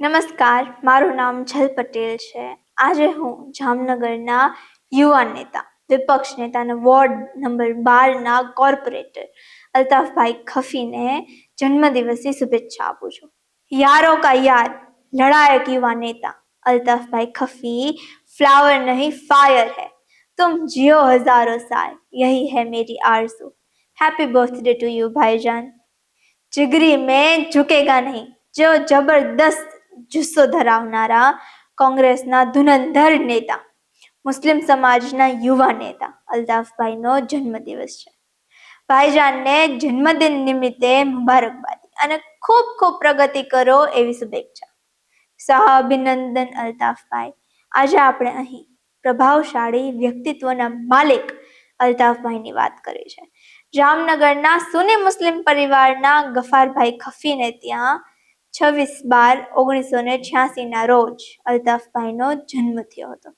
નમસ્કાર મારું નામ છલ પટેલ છે આજે હું જામનગરના યુવા નેતા વિપક્ષ નેતા અને વોર્ડ નંબર બારના કોર્પોરેટર અલ્તાફભાઈ ખફીને જન્મદિવસની શુભેચ્છા આપું છું યારો કા યાદ લડાયક યુવા નેતા अल्ताफ खफी फ्लावर नहीं फायर है तुम जियो हजारों साल यही है मेरी आरज़ू हैप्पी बर्थडे टू यू भाईजान जिगरी में झुकेगा नहीं जो जबरदस्त જુસ્સો ધરાવનારા કોંગ્રેસના ધુનંધર નેતા, મુસ્લિમ સમાજના યુવા નેતા અલ્તાફભાઈનો જન્મદિવસ છે. ભાઈજાનને જન્મદિન નિમિત્તે મુબારકબાદી અને ખૂબ ખૂબ પ્રગતિ કરો એવી શુભેચ્છા. સહ અભિનંદન અલ્તાફભાઈ. આજે આપણે અહીં પ્રભાવશાળી વ્યક્તિત્વના માલિક અલ્તાફભાઈની વાત કરી છે. જામનગરના સુની મુસ્લિમ પરિવારના ગફારભાઈ ખફીને ત્યાં છવ્વીસ બાર ઓગણીસો ને છ્યાસીના રોજ અલ્તાફભાઈનો જન્મ થયો હતો.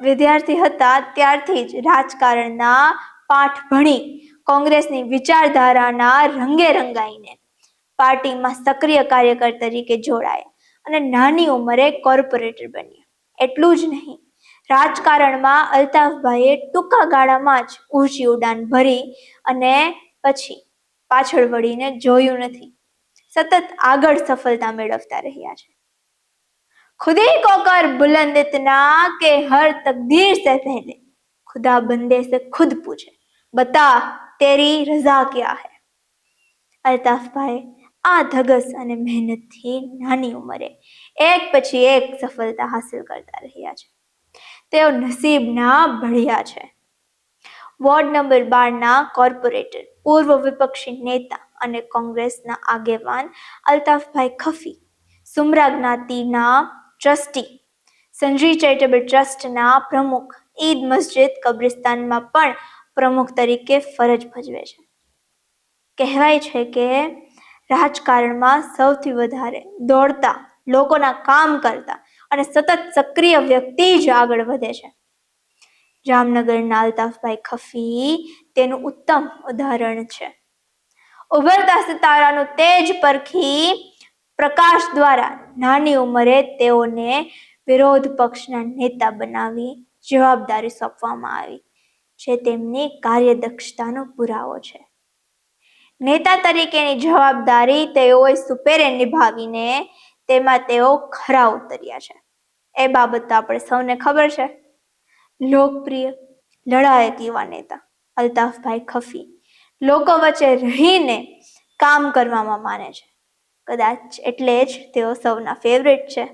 વિદ્યાર્થી હતા ત્યારથી જ રાજકારણના પાઠ ભણી કોંગ્રેસની વિચારધારાના રંગે રંગાઈને પાર્ટીમાં સક્રિય કાર્યકર તરીકે જોડાયા અને નાની ઉંમરે કોર્પોરેટર બન્યા. એટલું જ નહીં, રાજકારણમાં અલ્તાફભાઈએ ટૂંકા ગાળામાં જ ઊંચી ઉડાન ભરી અને પછી પાછળ વળીને જોયું નથી. સતત આગળ સફળતા મેળવતા રહ્યા છે ખુદી કો કર બુલંદ ઇતના કે હર તકદીર સે પહેલે ખુદા બંદે સે ખુદ પૂછે બતા તેરી રઝા ક્યા હે અલ્તાફભાઈ આ ધગસ અને મહેનતથી નાની ઉંમરે એક પછી એક સફળતા હાંસલ કરતા રહ્યા છે તેઓ નસીબના ભળિયા છે વોર્ડ નંબર બારના કોર્પોરેટર પૂર્વ વિપક્ષી નેતા અને કોંગ્રેસના આગેવાન અલ્તાફભાઈ ખફી. સુમરા જ્ઞાતિના ટ્રસ્ટી. સંજય ચેરિટેબલ ટ્રસ્ટના પ્રમુખ. ઈદ મસ્જિદ કબ્રિસ્તાનમાં પણ પ્રમુખ તરીકે ફરજ ભજવે છે. કહેવાય છે કે રાજકારણમાં સૌથી વધારે દોડતા, લોકોના કામ કરતા અને સતત સક્રિય વ્યક્તિ જ આગળ વધે છે. જામનગરના અલ્તાફભાઈ ખફી તેનું ઉત્તમ ઉદાહરણ છે. ઉભરતા સિતારાનું તેજ પરખી પ્રકાશ દ્વારા નાની ઉંમરે તેઓને વિરોધ પક્ષના નેતા બનાવી જવાબદારી સોંપવામાં આવી, જે તેમની કાર્યદક્ષતાનો પુરાવો છે. નેતા તરીકેની જવાબદારી તેઓએ સુપેરે નિભાવીને તેમાં તેઓ ખરા ઉતર્યા છે. એ બાબત તો આપણે સૌને ખબર છે. લોકપ્રિય, લડાયક યુવા નેતા અલ્તાફભાઈ ખફી લોકો વચ્ચે રહીને કામ કરવામાં માને છે. કદાચ એટલે જ તેઓ સૌના ફેવરેટ છે.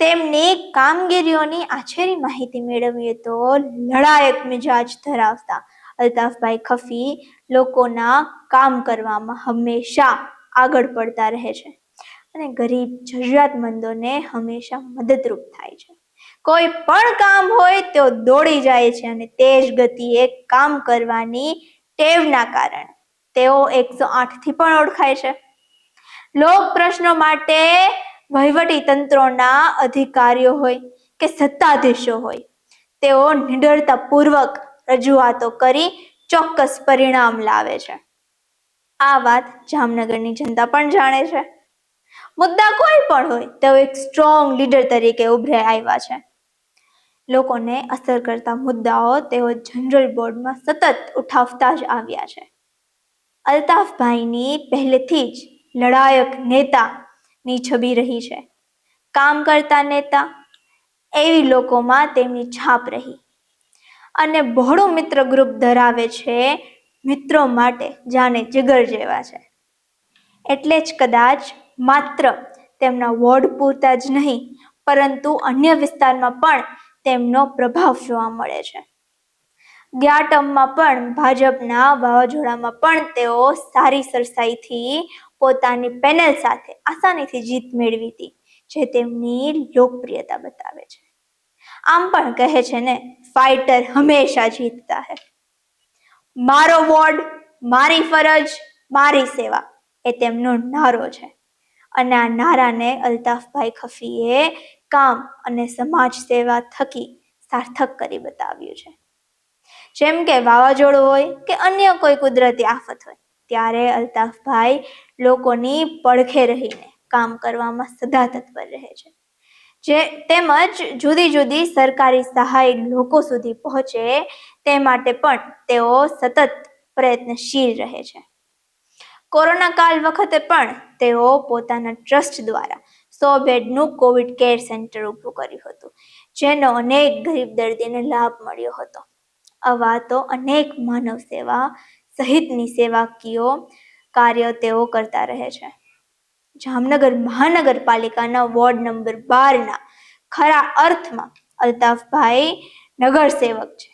તેમની કામગીરીઓની આછેરી માહિતી મેળવીએ તો લડાયક મિજાજ ધરાવતા અલ્તાફભાઈ ખફી લોકોના કામ કરવામાં હંમેશા આગળ પડતા રહે છે અને ગરીબ જરૂરિયાતમંદોને હંમેશા મદદરૂપ થાય છે. કોઈ પણ કામ હોય તો દોડી જાય છે અને તેજ ગતિએ કામ કરવાની ટેવના કારણે. તેઓ એકસો આઠથી પણ ઓળખાય છે. લોક પ્રશ્નો માટે વહીવટી તંત્રોના અધિકારીઓ હોય કે સત્તાધીશો હોય, તેઓ નિડરતાપૂર્વક રજૂઆતો કરી ચોક્કસ પરિણામ લાવે છે. આ વાત જામનગરની જનતા પણ જાણે છે. મુદ્દા કોઈ પણ હોય, તેઓ એક સ્ટ્રોંગ લીડર તરીકે ઉભરે આવ્યા છે. લોકોને અસર કરતા મુદ્દાઓ તેઓ જનરલ બોર્ડમાં સતત ઉઠાવતા જ આવ્યા છે. અલ્તાફભાઈની પહેલેથી જ લડાયક નેતાની છબી રહી છે. કામ કરતા નેતા એવી લોકોમાં તેમની છાપ રહી. અને બહોળું મિત્ર ગ્રુપ ધરાવે છે મિત્રો માટે જાણે જગર જેવા છે. એટલે જ કદાચ માત્ર તેમના વોર્ડ પૂરતા જ નહીં, પરંતુ અન્ય વિસ્તારમાં પણ તેમનો પ્રભાવ જોવા મળે છે. ગયા પણ ભાજપના વાવાઝોડામાં પણ તેઓ સારી સરસાઈથી પોતાની પેનલ સાથે આસાનીથી જીત મેળવી હતી, જે તેમની લોકપ્રિયતા બતાવે છે. આમ પણ કહે છે ને ફાઇટર હંમેશા જીતતા હે. મારો વોર્ડ, મારી ફરજ, મારી સેવા એ તેમનો નારો છે. અને આ નારાને અલ્તાફભાઈ ખફીએ કામ અને સમાજ સેવા થકી સાર્થક કરી બતાવ્યું છે. જેમ કે વાવાઝોડું હોય કે અન્ય કોઈ કુદરતી આફત હોય, ત્યારે અલ્તાફભાઈ લોકોની પડખે રહીને કામ કરવામાં સદા તત્પર રહે છે. જે તેમજ જુદી જુદી સરકારી સહાય લોકો સુધી પહોંચે તે માટે પણ તેઓ સતત પ્રયત્નશીલ રહે છે. કોરોના કાળ વખતે પણ તેઓ પોતાના ટ્રસ્ટ દ્વારા સો બેડનું કોવિડ કેર સેન્ટર ઊભું કર્યું હતું, જેનો અનેક ગરીબ દર્દીને લાભ મળ્યો હતો. આવા તો અનેક માનવ સેવા સહિતની સેવાકીય કાર્ય તેઓ કરતા રહે છે. જામનગર મહાનગરપાલિકાના વોર્ડ નંબર બારના ખરા અર્થમાં અલ્તાફભાઈ નગરસેવક છે.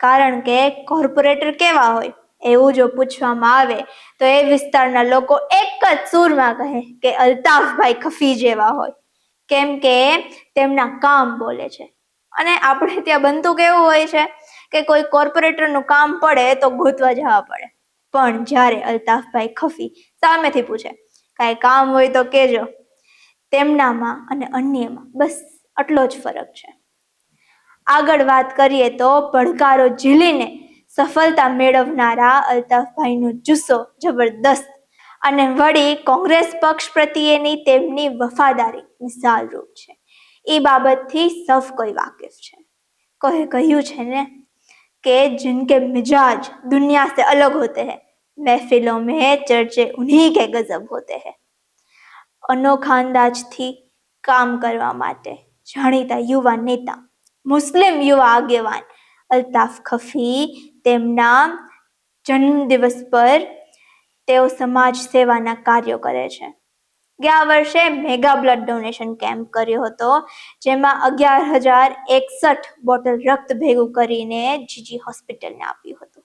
કારણ કે કોર્પોરેટર કેવા હોય? એવું જો પૂછવામાં આવે, તો એ વિસ્તારના લોકો એક જ સૂરમાં કહે કે, અલ્તાફભાઈ ખફી જેવા હોય. કેમ કે તેમના કામ બોલે છે. અને આપણે ત્યાં બનતું કેવું હોય છે કે કોઈ કોર્પોરેટરનું કામ પડે તો ગોતવા જવા પડે. પણ જ્યારે અલ્તાફભાઈ ખફી સામેથી પૂછે, કાંઈ કામ હોય તો કહેજો. તેમનામાં અને અન્યમાં બસ આટલો જ ફરક છે. આગળ વાત કરીએ તો પડકારો ઝીલીને સફળતા મેળવનારા અલ્તાફભાઈનો જુસ્સો જબરદસ્ત અને વળી કોંગ્રેસ પક્ષ પ્રત્યેની તેમની વફાદારી મિસાલરૂપ છે. એ બાબતથી સફ કોઈ વાકેફ છે. કહે કહ્યું છે ને કે જિનકે મિજાજ દુનિયા સે અલગ હોતે હૈ, મહેફિલો મેં ચર્ચે ઉન્હી કે ગઝબ હોતે હૈ. અનોખા અંદાજથી કામ કરવા માટે જાણીતા યુવા નેતા, મુસ્લિમ યુવા આગેવાન અલ્તાફ ખફી તેમના જન્મદિવસ પર તેઓ સમાજ સેવાના કાર્યો કરે છે. ગયા વર્ષે મેગા બ્લડ ડોનેશન કેમ્પ કર્યો હતો, જેમાં અગિયાર હજાર એકસઠ બોટલ રક્ત ભેગું કરીને જીજી હોસ્પિટલને આપ્યું હતું.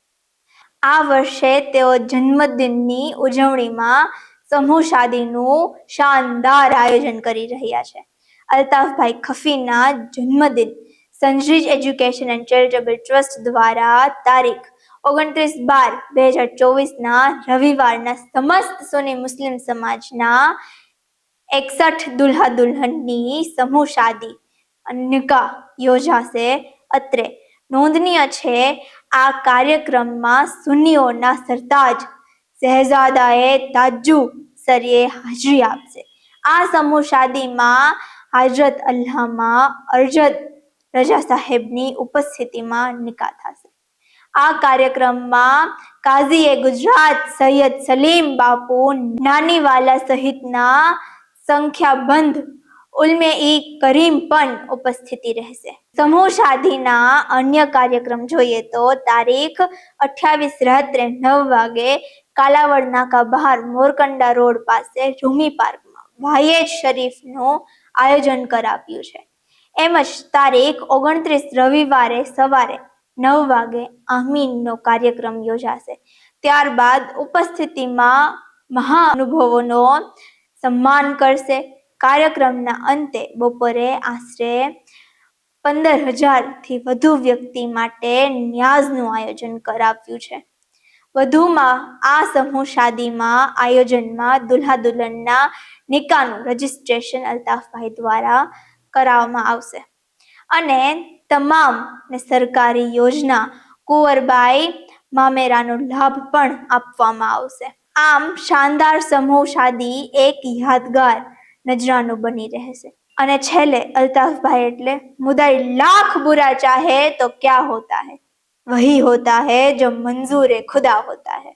આ વર્ષે તેઓ જન્મદિનની ઉજવણીમાં સમૂહ શાદીનું શાનદાર આયોજન કરી રહ્યા છે. અલ્તાફભાઈ ખફીના જન્મદિન સંજીજ એજ્યુકેશન એન્ડ ચેરિટેબલ ટ્રસ્ટ દ્વારા તારીખ ઓગણત્રીસ બાર બે હજાર ચોવીસના રવિવારના સમસ્ત સોની મુસ્લિમ સમાજના એકસઠ દુલ્હા દુલ્હનની સમૂહ શાદી નિકાહ યોજાશે અત્રે. નોંધનીય છે, આ કાર્યક્રમમાં સુન્નીઓના સરતાજ શહેજાદાએ તાજુ સરીએ હાજરી આપશે. આ સમૂહ શાદીમાં હાજરત અલ્લાહમાં અરજદ રજા સાહેબની ઉપસ્થિતિમાં નિકાહ થશે. આ કાર્યક્રમમાં કાઝીએ ગુજરાત સૈયદ સલીમ બાપુ, નાનીવાલા સહિતના સંખ્યાબંધ ઉલમે ઈ કરીમ પણ ઉપસ્થિતિ રહેશે. સમૂહ શાદીના અન્ય કાર્યક્રમ જોઈએ તો તારીખ અઠ્યાવીસ રાત્રે નવ વાગે કાલાવડ નાકા બહાર મોરકંડા રોડ પાસે રૂમી પાર્કમાં વાયેજ શરીફનું આયોજન કરાવ્યું છે. એમજ તારીખ ઓગણત્રીસ રવિવારે સવારે નવ વાગે આમીનનો કાર્યક્રમ યોજાશે. ત્યારબાદ ઉપસ્થિતિમાં મહાનુભવોનો સન્માન કરશે. કાર્યક્રમના અંતે બપોરે આશરે પંદર હજારથી વધુ વ્યક્તિ માટે ન્યાઝનું આયોજન કરાવ્યું છે. વધુમાં આ સમૂહ શાદીમાં આયોજનમાં દુલ્હા દુલ્હનના નિકાહનું રજિસ્ટ્રેશન અલ્તાફભાઈ દ્વારા કરાવવામાં આવશે. અને તમામ ને સરકારી યોજના કુંવરબાઈ મામેરાનો લાભ પણ આપવામાં આવશે. આમ શાનદાર સમૂહ શાદી એક યાદગાર નજરાનું બની રહેશે. અને છેલ્લે અલ્તાફભાઈ એટલે મુદાઈ લાખ બુરા ચાહે તો ક્યા હોતા હૈ? વહી હોતા હૈ જો મંજૂરે ખુદા હોતા હૈ.